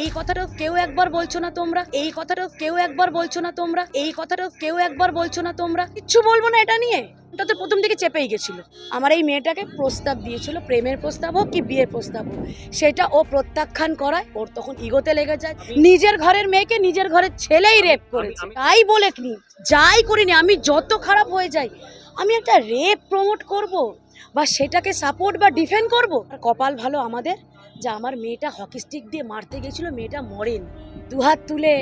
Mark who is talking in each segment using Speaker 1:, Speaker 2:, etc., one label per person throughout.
Speaker 1: এই কথাটা কেউ একবার বলছো না তোমরা? এই কথাটা কেউ একবার বলছো না তোমরা? এই কথাটা কেউ একবার বলছো না তোমরা? কিচ্ছু বলব না এটা নিয়ে। ওটা তো প্রথম থেকে চেপেই গেছিল। আমার এই মেয়েটাকে প্রস্তাব দিয়েছিল প্রেমের প্রস্তাব হোক কি বিয়ের প্রস্তাব হোক। সেটা ও প্রত্যাখ্যান করায় ওর তখন ইগোতে লেগে যায়। নিজের ঘরের মেয়েকে নিজের ঘরের ছেলেই রেপ করেছে। তাই বলে কি যাই করিনি আমি যত খারাপ হয়ে যাই আমি একটা রেপ প্রমোট করব বা সেটাকে সাপোর্ট বা ডিফেন্ড করব। কপাল ভালো আমাদের? যে আমার মেয়েটা হকি স্টিক দিয়ে মারতে গেছিল মেয়েটা মরেন। দুহাত তুলে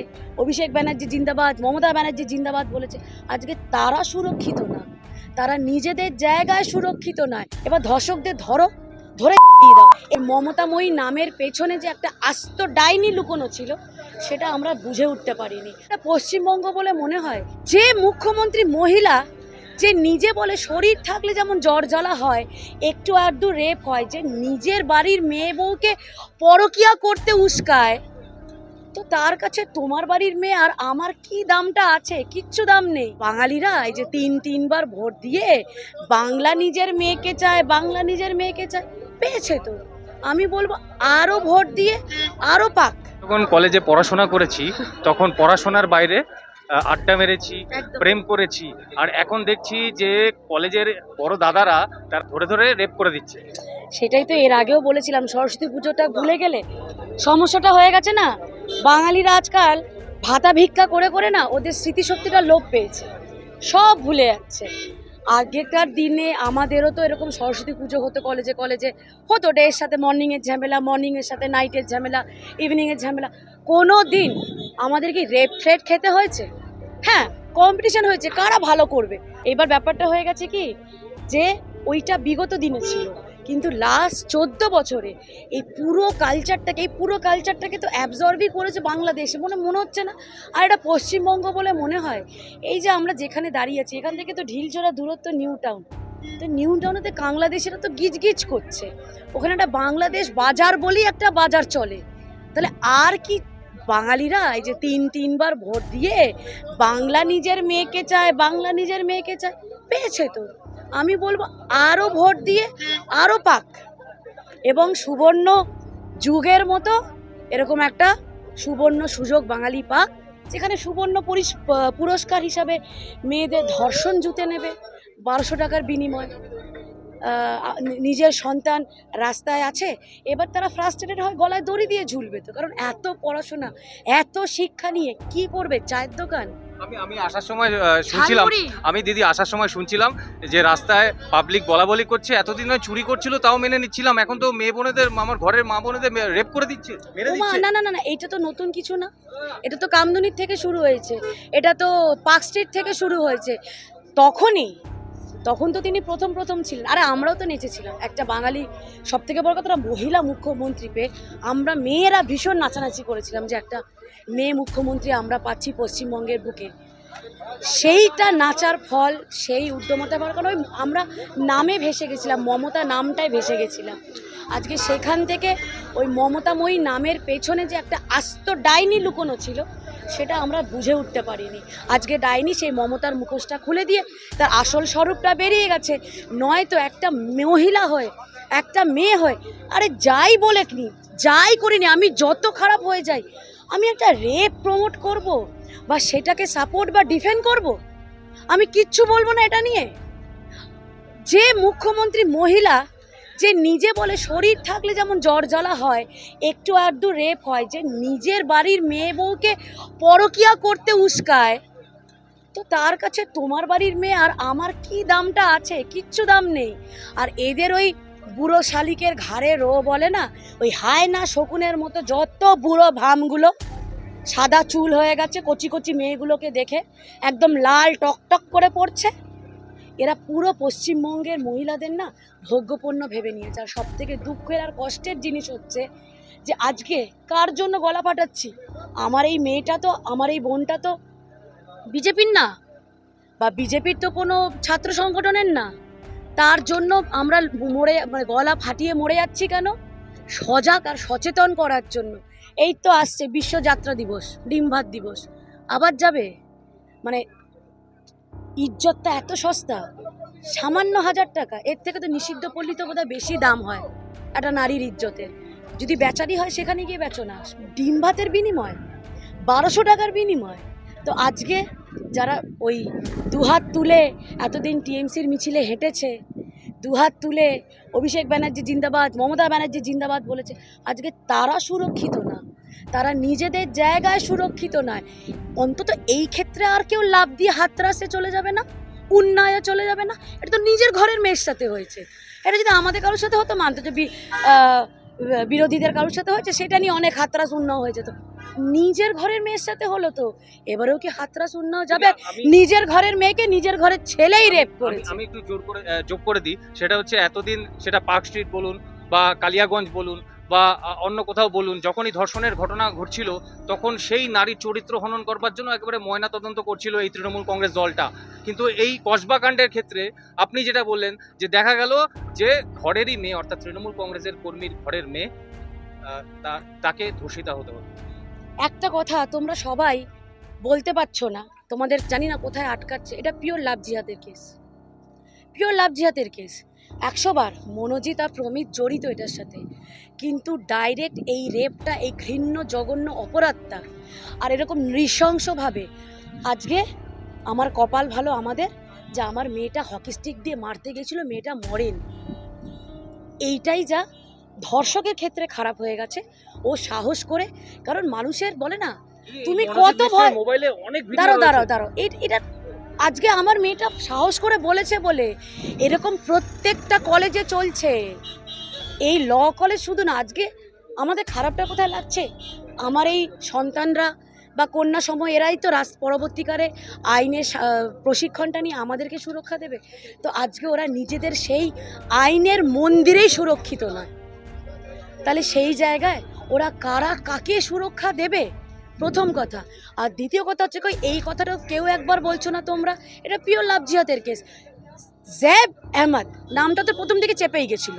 Speaker 1: অভিষেক ব্যানার্জি জিন্দাবাদ, মমতা ব্যানার্জি জিন্দাবাদ বলেছে। আজকে তারা সুরক্ষিত না, তারা নিজেদের জায়গায় সুরক্ষিত নয়। এবার ধর্ষকদের ধরো, ধরে দাও। এই মমতাময়ী নামের পেছনে যে একটা আস্ত ডাইনি লুকোনো ছিল, সেটা আমরা বুঝে উঠতে পারিনি। পশ্চিমবঙ্গ বলে মনে হয়, যে মুখ্যমন্ত্রী মহিলা যে নিজে বলে শরীর থাকলে যেমন জ্বর জ্বালা হয়, একটু আধটু রেপ হয়, যে নিজের বাড়ির মেয়ে বউকে পরকিয়া করতে উস্কায়, তো তার কাছে তোমার বাড়ির মেয়ে আর আমার কি দামটা আছে? কিচ্ছু দাম নেই। বাঙালিরা এই যে তিন, তিনবার ভোট দিয়ে বাংলা নিজের মেয়েকে চায়, বাংলা নিজের মেয়েকে চায়, পেয়েছে তো। আমি বলব আরও ভোট দিয়ে আরও পাক।
Speaker 2: যখন কলেজে পড়াশোনা করেছি, তখন পড়াশোনার বাইরে আড্ডা মেরেছি প্রেম করেছি। আর এখন দেখছি যে কলেজের বড় দাদারা তার ধরে ধরে রেপ করে দিচ্ছে।
Speaker 1: সেটাই তো এর আগেও বলেছিলাম সরস্বতী পুজোটা ভুলে গেলে সমস্যাটা হয়ে গেছে না? বাঙালিরা আজকাল ভাতা ভিক্ষা করে করে না ওদের স্মৃতিশক্তিটা লোপ পেয়েছে। সব ভুলে যাচ্ছে। আগেকার দিনে আমাদেরও তো এরকম সরস্বতী পুজো হতো কলেজে কলেজে। হতো ডে এর সাথে মর্নিংয়ের ঝামেলা মর্নিংয়ের সাথে নাইটের ঝামেলা ইভিনিংয়ের ঝামেলা। কোনো দিন আমাদের কি রেপ ফ্রেট খেতে হয়েছে? হ্যাঁ কম্পিটিশন হয়েছে, কারা ভালো করবে? এবার ব্যাপারটা হয়ে গেছে কি, যে ওইটা বিগত দিনে ছিল, কিন্তু লাস্ট চোদ্দ বছরে এই পুরো কালচারটাকে এই পুরো কালচারটাকে তো অ্যাবজর্বই করেছে বাংলাদেশে মনে মনে হচ্ছে না। আর এটা পশ্চিমবঙ্গ বলে মনে হয়। এই যে আমরা যেখানে দাঁড়িয়ে আছি, এখান থেকে তো ঢিলচড়া দূরত্ব নিউ টাউন। তো নিউ টাউনেতে বাংলাদেশেরা তো গিজ করছে। ওখানে একটা বাংলাদেশ বাজার বলেই একটা বাজার চলে। তাহলে আর কি বাঙালিরা এই যে তিন, তিনবার ভোট দিয়ে বাংলা নিজের মেয়েকে চায়, বাংলা নিজের মেয়েকে চায়, পেয়েছে তো। আমি বলব আরও ভোট দিয়ে আরও পাক। এবং সুবর্ণ যুগের মতো এরকম একটা সুবর্ণ সুযোগ বাঙালি পাক, যেখানে সুবর্ণ পরিস- পুরস্কার হিসাবে মেয়েদের ধর্ষণ জুতে নেবে, বারোশো টাকার বিনিময়। নিজের সন্তান রাস্তায় আছে এবার তারা ফ্রাস্ট্রেটেড হয় গলায় দড়ি দিয়ে ঝুলবে তো। কারণ এত পড়াশোনা এত শিক্ষা নিয়ে কি করবে চায়ের দোকান?
Speaker 2: আমি আমি আসার সময় শুনছিলাম। আমি দিদি আসার সময় শুনছিলাম যে রাস্তায় পাবলিক বলা বলি করছে এতদিন নয় চুরি করছিল তাও মেনে নিচ্ছিলাম। এখন তো মেয়ে বোনেদের আমার ঘরের মা বোনেদের রেপ করে দিচ্ছে দিচ্ছে।
Speaker 1: না না না না এটা তো নতুন কিছু না। এটা তো কামদুনির থেকে শুরু হয়েছে। এটা তো পার্ক স্ট্রিট থেকে শুরু হয়েছে। তখনই তখন তো তিনি প্রথম প্রথম ছিলেন। আরে আমরাও তো নেচেছিলাম একটা বাঙালি সব থেকে বড় কথা মহিলা মুখ্যমন্ত্রী পেয়ে আমরা মেয়েরা ভীষণ নাচানাচি করেছিলাম যে একটা মেয়ে মুখ্যমন্ত্রী আমরা পাচ্ছি পশ্চিমবঙ্গের বুকে। সেইটা নাচার ফল, সেই উদ্যমতা কারণ, ওই আমরা নামে ভেসে গেছিলাম, মমতা নামটাই ভেসে গেছিলাম। আজকে সেখান থেকে ওই মমতাময়ী নামের পেছনে যে একটা আস্ত ডাইনি লুকোনো ছিল সেটা আমরা বুঝে উঠতে পারিনি। আজকে ডাইনি সেই মমতার মুখোশটা খুলে দিয়ে তার আসল স্বরূপটা বেরিয়ে গেছে। নয়তো একটা মহিলা হয়ে, একটা মেয়ে হয়ে, আরে যাই বলে কি যাই করিনি আমি যত খারাপ হয়ে যাই, আমি একটা রেপ প্রমোট করব বা সেটাকে সাপোর্ট বা ডিফেন্ড করব? আমি কিচ্ছু বলব না এটা নিয়ে। যে মুখ্যমন্ত্রী মহিলা যে নিজে বলে শরীর থাকলে যেমন জ্বর জ্বালা হয়, একটু আধটু রেপ হয়, যে নিজের বাড়ির মেয়ে বউকে পরকিয়া করতে উস্কায়, তো তার কাছে তোমার বাড়ির মেয়ে আর আমার কি দামটা আছে? কিচ্ছু দাম নেই। আর এদের ওই বুড়ো শালিকের ঘাড়ে রো বলে না, ওই হায় না শকুনের মতো যত বুড়ো ভামগুলো, সাদা চুল হয়ে গেছে, কচি কচি মেয়েগুলোকে দেখে একদম লাল টকটক করে পড়ছে। এরা পুরো পশ্চিমবঙ্গের মহিলাদের না ভোগ্যপণ্য ভেবে নিয়েছে। আর সব থেকে দুঃখের আর কষ্টের জিনিস হচ্ছে যে আজকে কার জন্য গলা ফাটাচ্ছি? আমার এই মেয়েটা তো, আমার এই বোনটা তো বিজেপির না? বা বিজেপির তো কোনো ছাত্র সংগঠনের না? তার জন্য আমরা মরে মানে গলা ফাটিয়ে মরে যাচ্ছি কেন? সজাগ আর সচেতন করার জন্য। এই তো আসছে বিশ্বযাত্রা দিবস ডিম ভাত দিবস। আবার যাবে? মানে ইজ্জতটা এত সস্তা? সামান্য হাজার টাকা, এর থেকে তো নিষিদ্ধ পল্লী তো বোধহয় বেশি দাম হয় একটা নারীর ইজ্জতের। যদি বেচারি হয়, সেখানে গিয়ে বেচো না। ডিম ভাতের বিনিময়, বারোশো টাকার বিনিময়। তো আজকে যারা ওই দুহাত তুলে এতদিন টিএমসির মিছিলে হেঁটেছে দুহাত তুলে অভিষেক ব্যানার্জি জিন্দাবাদ, মমতা ব্যানার্জি জিন্দাবাদ বলেছে। আজকে তারা সুরক্ষিত না। তারা নিজেদের জায়গায় সুরক্ষিত নয়। অন্তত এই ক্ষেত্রে আর কেউ লাভ দিয়ে হাতরাসে চলে যাবে না উন্নয়ে চলে যাবে না। এটা তো নিজের ঘরের মেয়ের সাথে হয়েছে। এটা যদি আমাদের কারোর সাথে হতো মানতো যে বিরোধীদের কারোর সাথে হয়েছে, সেটা নিয়ে অনেক হাতরাস উন্নয় হয়ে যেত। নিজের ঘরের মেয়ের সাথে হলো তো। এবারেও কি হাতরা উন্নয় যাবে। নিজের ঘরের মেয়েকে নিজের ঘরের ছেলেই রেপ করেছে।
Speaker 2: আমি একটু জোর করে যোগ করে দিই। সেটা হচ্ছে এতদিন সেটা পার্ক স্ট্রিট বলুন বা কালিয়াগঞ্জ বলুন বা অন্য কোথাও বলুন যখনই ধর্ষণের ঘটনা ঘটছিল তখন সেই নারীর চরিত্র হনন করবার জন্য একেবারে ময়না তদন্ত করছিল এই তৃণমূল কংগ্রেস দলটা। কিন্তু এই কসবা কাণ্ডের ক্ষেত্রে আপনি যেটা বললেন যে দেখা গেল যে ঘরেরই মেয়ে অর্থাৎ তৃণমূল কংগ্রেসের কর্মীর ঘরের মেয়ে তাকে ধর্ষিতা হতে হলো
Speaker 1: একটা কথা তোমরা সবাই বলতে পারছ না, তোমাদের জানি না কোথায় আটকাচ্ছে, এটা পিওর লাভ জিহাদের কেস পিওর লাভ জিহাদের কেস একশো বার মনোজিৎ আর প্রমিত জড়িত এটার সাথে। কিন্তু ডাইরেক্ট এই রেপটা, এই ঘৃণ্য, জঘন্য অপরাধটা আর এরকম নৃশংসভাবে আজকে আমার কপাল ভালো আমাদের যে আমার মেয়েটা হকি স্টিক দিয়ে মারতে গেছিল, মেয়েটা মরেন। এইটাই যা ধর্ষকের ক্ষেত্রে খারাপ হয়ে গেছে। ও সাহস করে কারণ মানুষের বলে না তুমি কত ভয়-
Speaker 2: মোবাইলে অনেক
Speaker 1: দাঁড়াও। দাঁড়াও দাঁড়াও এটা আজকে আমার মেয়েটা সাহস করে বলেছে বলে এরকম প্রত্যেকটা কলেজে চলছে। এই ল কলেজ শুধু না আজকে আমাদের খারাপটা কোথায় লাগছে? আমার এই সন্তানরা বা কন্যা সময় এরাই তো রাস পরবর্তীকালে আইনের প্রশিক্ষণটা নিয়ে আমাদেরকে সুরক্ষা দেবে। তো আজকে ওরা নিজেদের সেই আইনের মন্দিরেই সুরক্ষিত নয়। তাহলে সেই জায়গায় ওরা কারা কাকে সুরক্ষা দেবে? প্রথম কথা। আর দ্বিতীয় কথা হচ্ছে কই এই কথাটা কেউ একবার বলছো না তোমরা। এটা পিওর লাভ জিহাদের কেস জ্যাব আহমদ নামটা তো প্রথম দিকে চেপেই গেছিল।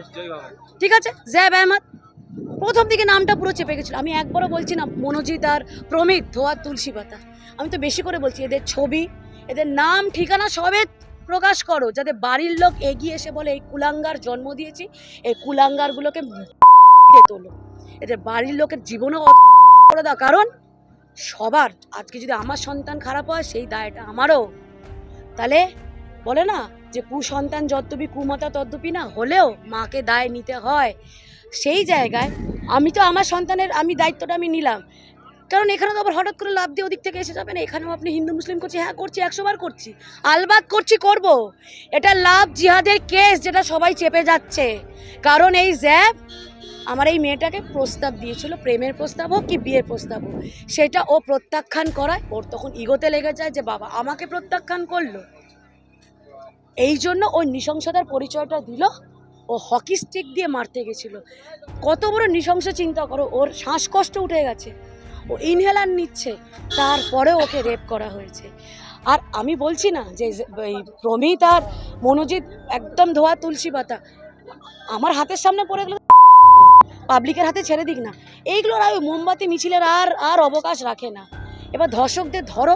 Speaker 1: ঠিক আছে? জ্যাব আহমদ প্রথম দিকে নামটা পুরো চেপে গেছিল। আমি একবারও বলছি না মনোজিৎ আর প্রমিত ধোয়া তুলসী পাতা। আমি তো বেশি করে বলছি এদের ছবি এদের নাম ঠিকানা সবে প্রকাশ করো যাতে বাড়ির লোক এগিয়ে এসে বলে এই কুলাঙ্গার জন্ম দিয়েছি এই কুলাঙ্গারগুলোকে তোলো। এদের বাড়ির লোকের জীবনও করে দাও কারণ সবার আজকে যদি আমার সন্তান খারাপ হয়, সেই দায়টা আমারও। তাহলে বলে না যে, কুসন্তান যদ্যপি কুমাতা তদ্যপি না, হলেও মাকে দায় নিতে হয়। সেই জায়গায় আমি তো আমার সন্তানের, আমি দায়িত্বটা আমি নিলাম। কারণ এখানে তো আবার হঠাৎ করে লাভ দিয়ে ওদিক থেকে এসে যাবে না। এখানেও আপনি হিন্দু, মুসলিম করছি হ্যাঁ করছি একশোবার করছি, আলবাদ করছি, করব। এটা লাভ জিহাদের কেস যেটা সবাই চেপে যাচ্ছে। কারণ এই জ্যাব আমার এই মেয়েটাকে প্রস্তাব দিয়েছিল, প্রেমের প্রস্তাব হোক কি বিয়ের প্রস্তাব হোক, সেটা ও প্রত্যাখ্যান করায়। ওর তখন ইগোতে লেগে যায় যে, বাবা, আমাকে প্রত্যাখ্যান করল। এই জন্য ওই নৃশংসতার পরিচয়টা দিল। ও হকি স্টিক দিয়ে মারতে গেছিল। কত বড় নৃশংস চিন্তা করো, ওর শ্বাসকষ্ট উঠে গেছে। ও ইনহেলার নিচ্ছে, তারপরে ওকে রেপ করা হয়েছে। আর আমি বলছি না যে, এই প্রমিত আর মনোজিৎ একদম ধোয়া তুলসী পাতা। আমার হাতের সামনে পড়ে গেলে পাবলিকের হাতে ছেড়ে দিক না। এইগুলোর আর মোমবাতি, মিছিলের আর আর অবকাশ রাখে না। এবার ধর্ষকদের ধরো।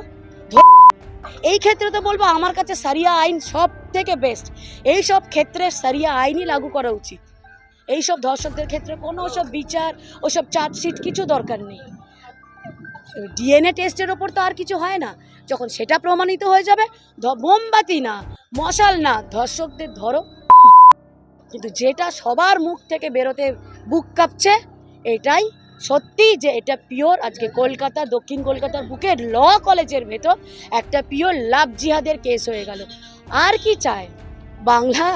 Speaker 1: এই ক্ষেত্রে তো বলব আমার কাছে সারিয়া আইন সব থেকে বেস্ট এই সব ক্ষেত্রে সারিয়া আইনই লাগু করা উচিত। এই সব ধর্ষকদের ক্ষেত্রে কোনো ওসব বিচার, ওসব চার্জশিট কিছু দরকার নেই। ডিএনএ টেস্টের ওপর তো আর কিছু হয় না। যখন সেটা প্রমাণিত হয়ে যাবে মোমবাতি না, মশাল না। ধর্ষকদের ধরো। কিন্তু যেটা সবার মুখ থেকে বেরোতে বুক কাঁপছে, এটাই সত্যি যে এটা পিওর আজকে কলকাতা, দক্ষিণ কলকাতার বুকের ল কলেজের ভেতর একটা পিওর লাভ জিহাদের কেস হয়ে গেল। আর কি চায়? বাংলা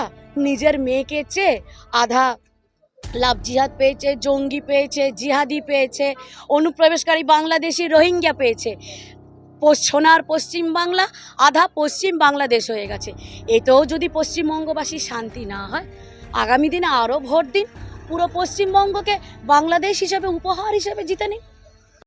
Speaker 1: নিজের মেয়েকে চেয়ে আধা লাভ জিহাদ পেয়েছে, জঙ্গি পেয়েছে, জিহাদি পেয়েছে, অনুপ্রবেশকারী বাংলাদেশি রোহিঙ্গা পেয়েছে। সোনার পশ্চিম বাংলা, আধা পশ্চিম বাংলাদেশ হয়ে গেছে। এতেও যদি পশ্চিমবঙ্গবাসী শান্তি না হয় আগামী দিনে আরও ভোট দিন। পুরো পশ্চিমবঙ্গকে বাংলাদেশ হিসেবে উপহার হিসেবে জিতে নিন।